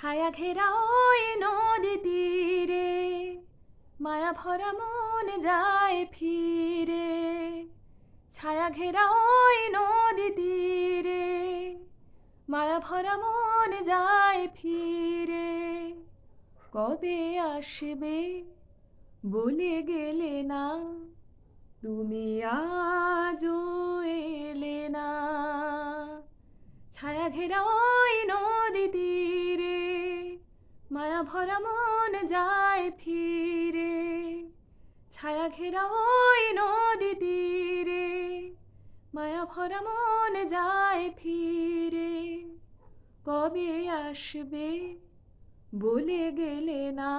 ছায়া ঘেরা ওই নদী তীরে। মায়া ভরা মন যায় ফিরে। ছায়া ঘেরা ওই নদী তীরে। মায়া ভরা মন যায় ফিরে। কবে আসবে, বলে গেলে না। তুমি আজও মায়া ভরা মন যায় ফিরে, ছায়া ঘেরা ওই নদী তীরে মায়া ভরা মন যায় ফিরে। কবে আসবে বলে গেলে না,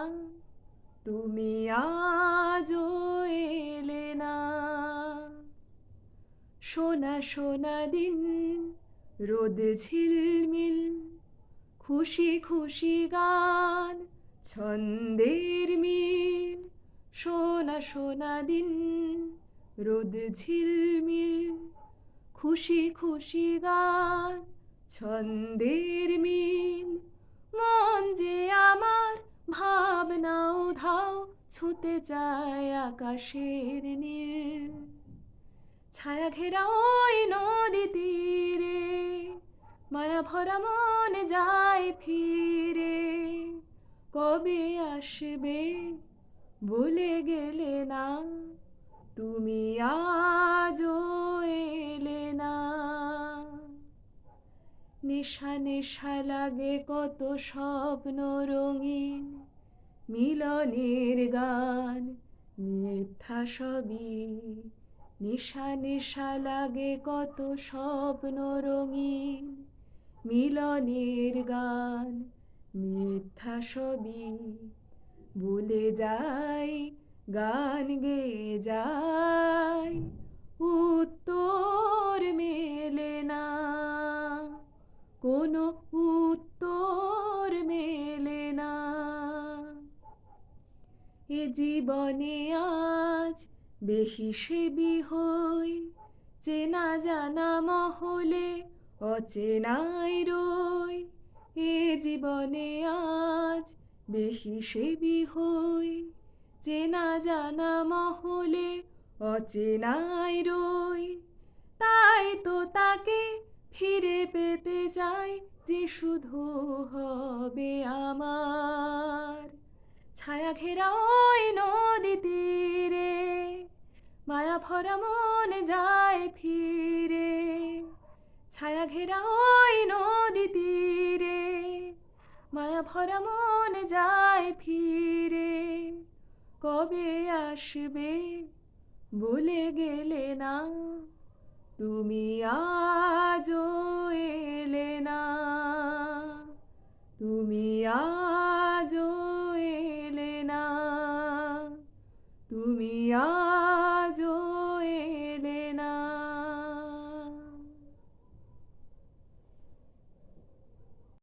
তুমি আজও এলে না। সোনা সোনা দিন, রোদ ঝিলমিল খুশি খুশি গান, ছন্দের মিল, সোনা সোনা দিন, রোদ ঝিলমিল। খুশি খুশি গান, ছন্দের মিল, মন যে আমার ভাবনাও ধাও ছুতে যায় আকাশের নীল। ছায়া ঘেরা ওই নদী তীরে মায়া ভরা মন যায় ফিরে। কবে আসবে? বলে গেলে না। তুমি আজও এলে না। নেশা নেশা লাগে কত স্বপ্ন রঙিন। মিলনের গান, মিথ্যা সবই। নেশা নেশা লাগে কত স্বপ্ন রঙিন। মিলনের গান, মিথ্যা সবই বলে যাই, গান গেয়ে যাই, উত্তর মেলে না। কোনো উত্তর মেলে না। এ জীবনে আজ বেহিসেবি হই, চেনা জানা মহলে অচেনাই রই এ জীবনে আজ বেহিসেবি হই। চেনা জানা মহলে অচেনাই রই তাই তো তাকে ফিরে পেতে চাই যে শুধু হবে আমার। ছায়া ঘেরা ওই নদী তীরে মায়া ভরা মন যায় ফিরে। ছায়া ঘেরা ওই নদী তীরে মায়া ভরা মন যায় ফিরে। কবে আসবে বলে গেলে না? তুমি আজ এলে না। তুমি আজ এলে না। তুমি আ